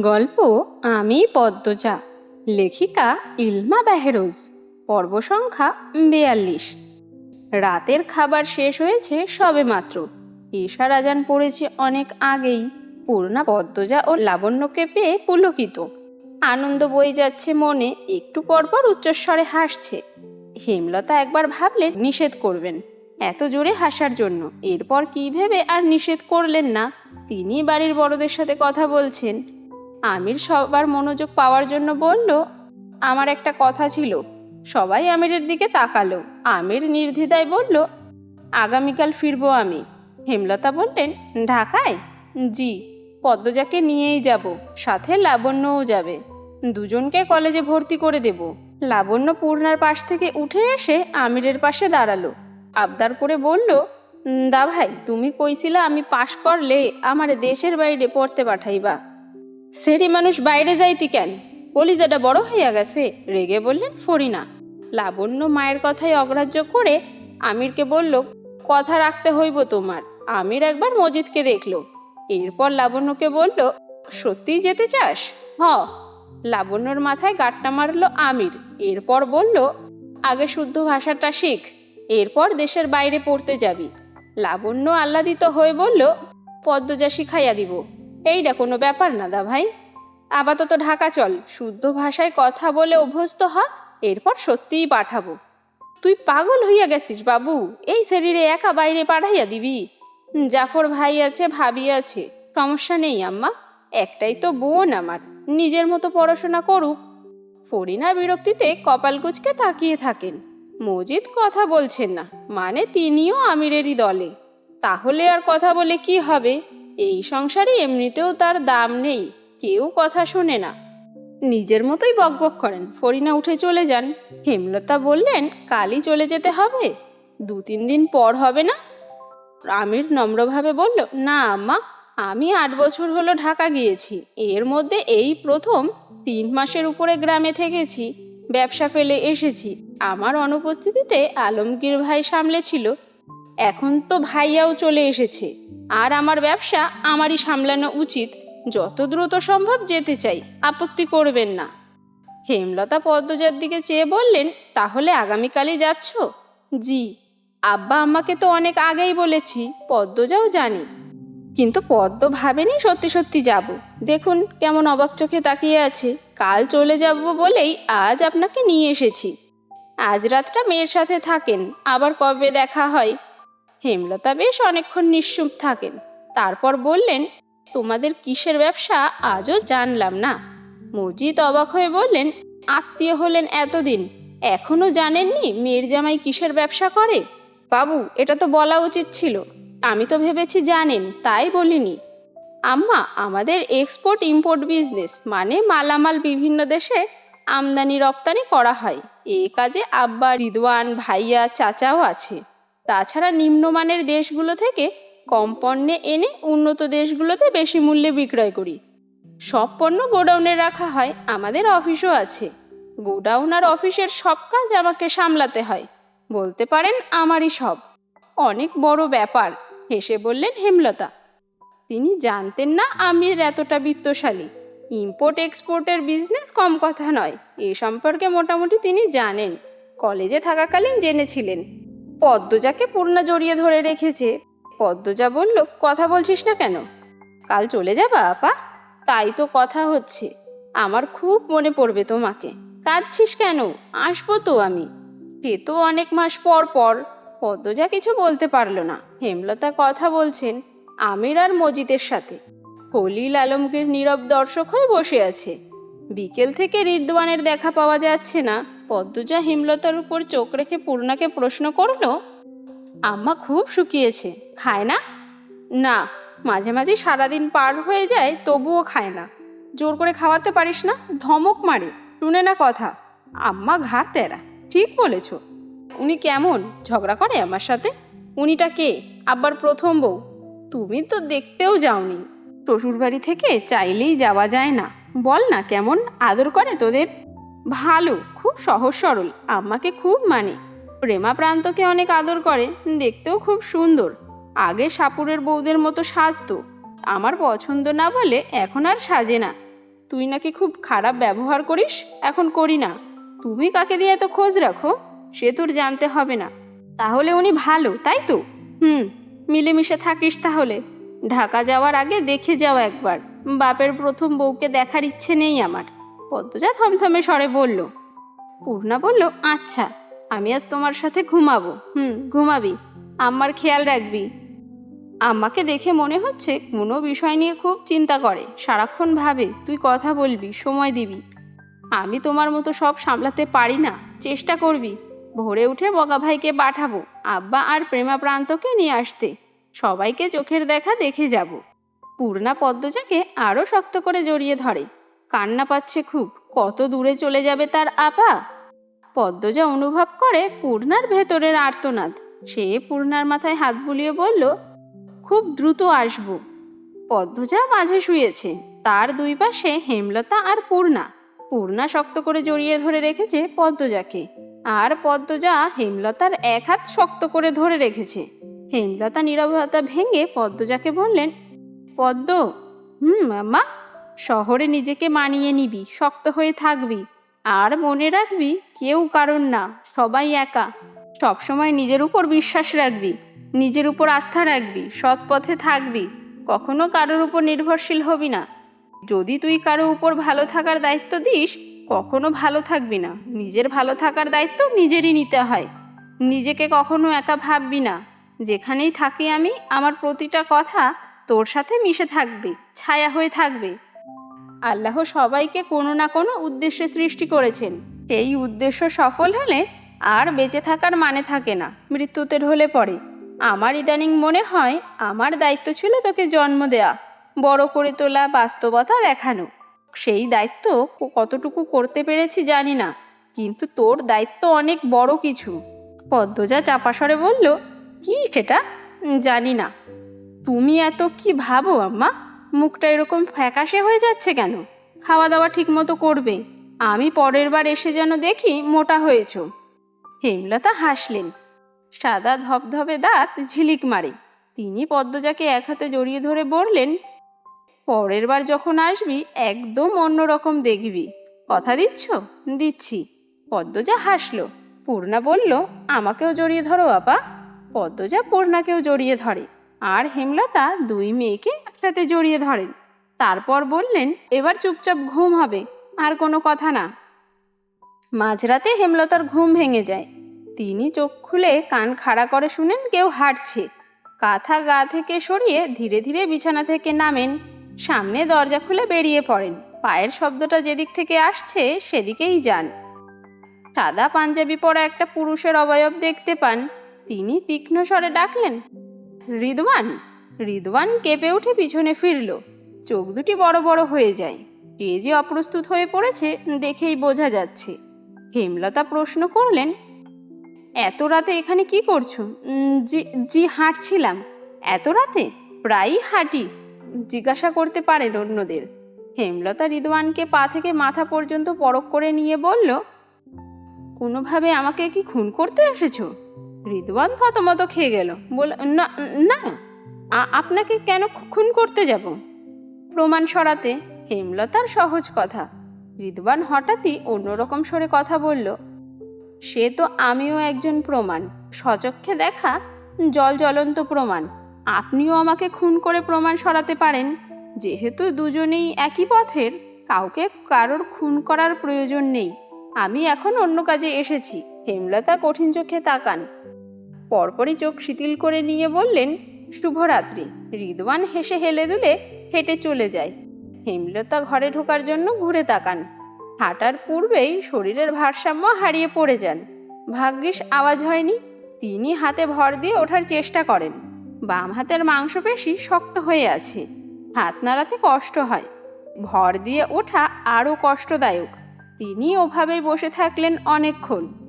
গল্প আমি পদ্মজা, লেখিকা ইলমা বেহেরোজ, পর্ব সংখ্যা বেয়াল্লিশ। রাতের খাবার শেষ হয়েছে সবে মাত্র। ঈশার আজান পড়েছে অনেক আগেই। পূর্ণা পদ্মজা ও লাবণ্যকে পেয়ে পুলকিত। আনন্দ বয়ে যাচ্ছে মনে, একটু পরপর উচ্চস্বরে হাসছে। হেমলতা একবার ভাবলেন, নিষেধ করবেন। এত জোরে হাসার জন্য। এরপর কি ভেবে আর নিষেধ করলেন না। তিনি বাড়ির বড়দের সাথে কথা বলছেন। আমির সবার মনোযোগ পাওয়ার জন্য বলল, আমার একটা কথা ছিল। সবাই আমিরের দিকে তাকালো। আমির নির্দ্বিধায় বলল, আগামীকাল ফিরবো আমি। হেমলতা বললেন, ঢাকায়? জি, পদ্মজাকে নিয়েই যাব। সাথে লাবণ্যও যাবে। দুজনকে কলেজে ভর্তি করে দেব। লাবণ্য পূর্ণার পাশ থেকে উঠে এসে আমিরের পাশে দাঁড়াল। আবদার করে বলল দা ভাই তুমি কইছিলা আমি পাশ করলে আমার দেশের বাইরে পড়তে পাঠাইবা। সেরি মানুষ বাইরে যাইতি কেন? কলিজাটা বড় হইয়া গেছে, রেগে বললেন ফরিনা। লাবণ্য মায়ের কথায় অগ্রাহ্য করে আমিরকে বলল, কথা রাখতে হইব তোমার, আমির একবার মজিদকে দেখল। এরপর লাবণ্যকে বলল, সত্যিই যেতে চাস? হ। লাবণ্যর মাথায় গাট্টা মারলো আমির। এরপর বলল, আগে শুদ্ধ ভাষাটা শিখ, এরপর দেশের বাইরে পড়তে যাবি। লাবণ্য আহ্লাদিত হয়ে বলল, পদ্মজা শিখাইয়া দিব। এইটা কোনো ব্যাপার না দা ভাই। আপাতত ঢাকা চল, শুদ্ধ ভাষায় কথা বলে অভ্যস্ত হ, এরপর সত্যিই পাঠাবো। তুই পাগল হইয়া গেছিস বাবু, এই শরীরে একা বাইরে পাঠাইয়া দিবি। জাফর ভাই আছে, ভাবি আছে, সমস্যা নেই আম্মা, একটাই তো বোন আমার, নিজের মতো পড়াশোনা করুক। ফরিনা বিরক্তিতে কপাল কুচকে তাকিয়ে থাকেন। মজিদ কথা বলছেন না মানে তিনিও আমিরেরই দলে। তাহলে আর কথা বলে কি হবে? এই সংসারে এমনিতেও তার দাম নেই, কেউ কথা শোনে না। নিজের মতোই বকবক করেন, ফরিনা উঠে চলে যান। হেমলতা বললেন, কালই চলে যেতে হবে, দু তিন দিন পর হবে না? আমির নম্রভাবে বলল, না আম্মা, আমি আট বছর হলো ঢাকা গিয়েছি, এর মধ্যে এই প্রথম তিন মাসের উপরে গ্রামে থেকেছি, ব্যবসা ফেলে এসেছি। আমার অনুপস্থিতিতে আলমগীর ভাই সামলেছিল এখন তো ভাইয়াও চলে এসেছে। আর আমার ব্যবসা আমারই সামলানো উচিত। যত দ্রুত সম্ভব যেতে চাই, আপত্তি করবেন না। হেমলতা পদ্মজার দিকে চেয়ে বললেন, তাহলে আগামীকালই যাচ্ছ? জি। আব্বা আম্মাকে তো অনেক আগেই বলেছি, পদ্মজাও জানি। কিন্তু পদ্ম ভাবেনি সত্যি সত্যি যাব। দেখুন কেমন অবাক চোখে তাকিয়ে আছে। কাল চলে যাব বলেই আজ আপনাকে নিয়ে এসেছি। আজ রাতটা মেয়ের সাথে থাকেন, আবার কবে দেখা হয় হেমলতা বেশ অনেকক্ষণ নিশ্চুপ থাকেন। তারপর বললেন, তোমাদের কিসের ব্যবসা আজও জানলাম না। মজিদ অবাক হয়ে বললেন, আত্মীয় হলেন এতদিন, এখনও জানেননি মেয়ের জামাই কিসের ব্যবসা করে? বাবু, এটা তো বলা উচিত ছিল, আমি তো ভেবেছি জানেন, তাই বলিনি। আম্মা, আমাদের এক্সপোর্ট ইম্পোর্ট বিজনেস মানে মালামাল বিভিন্ন দেশে আমদানি রপ্তানি করা হয়, এ কাজে আব্বা, রিদওয়ান, ভাইয়া, চাচাও আছে। তাছাড়া নিম্নমানের দেশগুলো থেকে কম পণ্যে এনে উন্নত দেশগুলোতে বেশি মূল্যে বিক্রয় করি। সব পণ্য গোডাউনে রাখা হয়, আমাদের অফিসও আছে। গোডাউন আর অফিসের সব কাজ আমাকে সামলাতে হয়। বলতে পারেন আমারই সব। অনেক বড় ব্যাপার, হেসে বললেন হেমলতা। তিনি জানতেন না আমির এতটা বিত্তশালী। ইম্পোর্ট এক্সপোর্টের বিজনেস কম কথা নয়, এ সম্পর্কে মোটামুটি তিনি জানেন। কলেজে থাকাকালীন জেনেছিলেন। পদ্মজাকে পূর্ণা জড়িয়ে ধরে রেখেছে। পদ্মজা বলল, কথা বলছিস না কেন? কাল চলে যাবা, আপা? তাই তো কথা হচ্ছে। আমার খুব মনে পড়বে তোমাকে। কাঁদছিস কেন? আসব তো আমি। সে তো অনেক মাস পর পর। পদ্মজা কিছু বলতে পারল না। হেমলতা কথা বলছেন আমির আর মজিদের সাথে। হলিল আলমগীর নীরব দর্শক হয়ে বসে আছে। বিকেল থেকে রিদওয়ানের দেখা পাওয়া যাচ্ছে না। পদ্মজা হেমলতার উপর চোখ রেখে পূর্ণাকে প্রশ্ন করল, আম্মা খুব শুকিয়েছে, খায় না? না, মাঝে মাঝে সারাদিন পার হয়ে যায়, তবুও খায় না। জোর করে খাওয়াতে পারিস না? ধমক মারে, শুনে না কথা। আম্মা ঘাট তেরা, ঠিক বলেছ। উনি কেমন? ঝগড়া করে আমার সাথে? উনিটা কে? আব্বার প্রথম বউ। তুমি তো দেখতেও যাওনি। শ্বশুরবাড়ি থেকে চাইলেই যাওয়া যায় না। বল না কেমন? আদর করে তোদের? ভালো, খুব সহজ সরল আম্মাকে খুব মানে। প্রেমা প্রান্তকে অনেক আদর করে, দেখতেও খুব সুন্দর। আগে সাপুরের বউদের মতো সাজতো। আমার পছন্দ না বলে এখন আর সাজে না। তুই নাকি খুব খারাপ ব্যবহার করিস? এখন করি না। তুমি কাকে দিয়ে এত খোঁজ রাখো? সে তোর জানতে হবে না। তাহলে উনি ভালো, তাই তো? হুম, মিলেমিশে থাকিস তাহলে। ঢাকা যাওয়ার আগে দেখে যাও একবার। বাপের প্রথম বউকে দেখার ইচ্ছে নেই আমার। পদ্মজা থমথমে স্বরে বলল, পূর্ণা বলল আচ্ছা আমি আজ তোমার সাথে ঘুমাবো। হুম, ঘুমাবি। আম্মার খেয়াল রাখবি। আম্মাকে দেখে মনে হচ্ছে কোনো বিষয় নিয়ে খুব চিন্তা করে। সারাক্ষণ ভাবে, তুই কথা বলবি, সময় দিবি। আমি তোমার মতো সব সামলাতে পারি না। চেষ্টা করবি। ভোরে উঠে বগা ভাইকে পাঠাবো, আব্বা আর প্রেমা প্রান্তকে নিয়ে আসতে। সবাইকে চোখের দেখা দেখে যাব। পূর্ণা পদ্মজাকে আরও শক্ত করে জড়িয়ে ধরে। কান্না পাচ্ছে খুব। কত দূরে চলে যাবে তার আপা? পদ্মজা অনুভব করে পূর্ণার ভেতরের আর্তনাদ। সে পূর্ণার মাথায় হাত বুলিয়ে বলল, খুব দ্রুত আসব। পদ্মজা মাঝে শুয়েছে। তার দুই পাশে হেমলতা আর পূর্ণা। পূর্ণা শক্ত করে জড়িয়ে ধরে রেখেছে পদ্মজাকে। আর পদ্মজা হেমলতার এক হাত শক্ত করে ধরে রেখেছে। হেমলতা নিরবতা ভেঙে পদ্মজাকে বললেন, পদ্ম, হুম মাম্মা শহরে নিজেকে মানিয়ে নিবি, শক্ত হয়ে থাকবি। আর মনে রাখবি, কেউ কারণ না, সবাই একা। সবসময় নিজের উপর বিশ্বাস রাখবি, নিজের উপর আস্থা রাখবি, সৎ পথে থাকবি। কখনো কারোর উপর নির্ভরশীল হবি না। যদি তুই কারও উপর ভালো থাকার দায়িত্ব দিস, কখনো ভালো থাকবি না। নিজের ভালো থাকার দায়িত্ব নিজেরই নিতে হয়। নিজেকে কখনো একা ভাববি না। যেখানেই থাকি আমি, আমার প্রতিটা কথা তোর সাথে মিশে থাকবে, ছায়া হয়ে থাকবে। আল্লাহ সবাইকে কোনো না কোনো উদ্দেশ্যে সৃষ্টি করেছেন। এই উদ্দেশ্য সফল হলে আর বেঁচে থাকার মানে থাকে না, মৃত্যুতে ঢলে পড়ে। আমার ইদানিং মনে হয় আমার দায়িত্ব ছিল তোকে জন্ম দেয়া, বড় করে তোলা, বাস্তবতা দেখানো। সেই দায়িত্ব কতটুকু করতে পেরেছি জানি না, কিন্তু তোর দায়িত্ব অনেক বড় কিছু। পদ্মজা চাপাসরে বলল, কি সেটা? জানি না। তুমি এত কি ভাবো, আম্মা? মুখটা এরকম ফ্যাকাশে হয়ে যাচ্ছে কেন? খাওয়া দাওয়া ঠিক মতো করবে। আমি পরের বার এসে যেন দেখি মোটা হয়েছ। হেমলতা হাসলেন। সাদা ধবধবে দাঁত ঝিলিক মারে। তিনি পদ্মজাকে এক হাতে জড়িয়ে ধরে বললেন, পরের বার যখন আসবি, একদম অন্যরকম দেখবি। কথা দিচ্ছ? দিচ্ছি। পদ্মজা হাসলো। পূর্ণা বলল, আমাকেও জড়িয়ে ধরো, আপা। পদ্মজা পূর্ণাকেও জড়িয়ে ধরে। আর হেমলতা দুই মেয়েকে একসাথে জড়িয়ে ধরেন। তারপর বললেন, এবার চুপচাপ ঘুম হবে, আর কোনো কথা না। মাঝরাতে হেমলতার ঘুম ভেঙে যায়। তিনি চোখ খুলে কান খাড়া করে শুনেন, কেউ হাঁটছে। কাঁথা গা থেকে সরিয়ে ধীরে ধীরে বিছানা থেকে নামেন। সামনে দরজা খুলে বেরিয়ে পড়েন। পায়ের শব্দটা যেদিক থেকে আসছে, সেদিকেই যান। সাদা পাঞ্জাবি পরা একটা পুরুষের অবয়ব দেখতে পান। তিনি তীক্ষ্ণ স্বরে ডাকলেন রিদওয়ান রিদওয়ান কেঁপে উঠে পিছনে ফিরল। চোখ দুটি বড় বড় হয়ে যায়। কে যে অপ্রস্তুত হয়ে পড়েছে দেখেই বোঝা যাচ্ছে। হেমলতা প্রশ্ন করলেন, এত রাতে এখানে কি করছ? জি জি হাঁটছিলাম। এত রাতে? প্রায়ই হাঁটি। জিজ্ঞাসা করতে পারেন অন্যদের। হেমলতা রিদওয়ানকে পা থেকে মাথা পর্যন্ত পরক করে নিয়ে বলল, কোনোভাবে আমাকে কি খুন করতে এসেছ? রিদওয়ান থতমত খেয়ে গেল। বল না না আপনাকে কেন খুন করতে যাব? প্রমাণ সরাতে হেমলতার সহজ কথা। রিদওয়ান হঠাৎই অন্যরকম সরে কথা বলল, সে তো আমিও একজন প্রমাণ। সচক্ষে দেখা জল জ্বলন্ত প্রমাণ। আপনিও আমাকে খুন করে প্রমাণ সরাতে পারেন। যেহেতু দুজনেই একই পথের, কাউকে কারোর খুন করার প্রয়োজন নেই। আমি এখন অন্য কাজে এসেছি। হেমলতা কঠিন চোখে তাকান। পরপরই চোখ শিথিল করে নিয়ে বললেন, শুভরাত্রি। রিদওয়ান হেসে হেলে দুলে হেঁটে চলে যায়। হেমলতা ঘরে ঢোকার জন্য ঘুরে তাকান। হাঁটার পূর্বেই শরীরের ভারসাম্য হারিয়ে পড়ে যান। ভাগ্যিস আওয়াজ হয়নি, তিনি হাতে ভর দিয়ে ওঠার চেষ্টা করেন। বাম হাতের মাংসপেশি শক্ত হয়ে আছে, হাত নাড়াতে কষ্ট হয়। ভর দিয়ে ওঠা আরও কষ্টদায়ক। তিনি ওভাবেই বসে থাকলেন অনেকক্ষণ।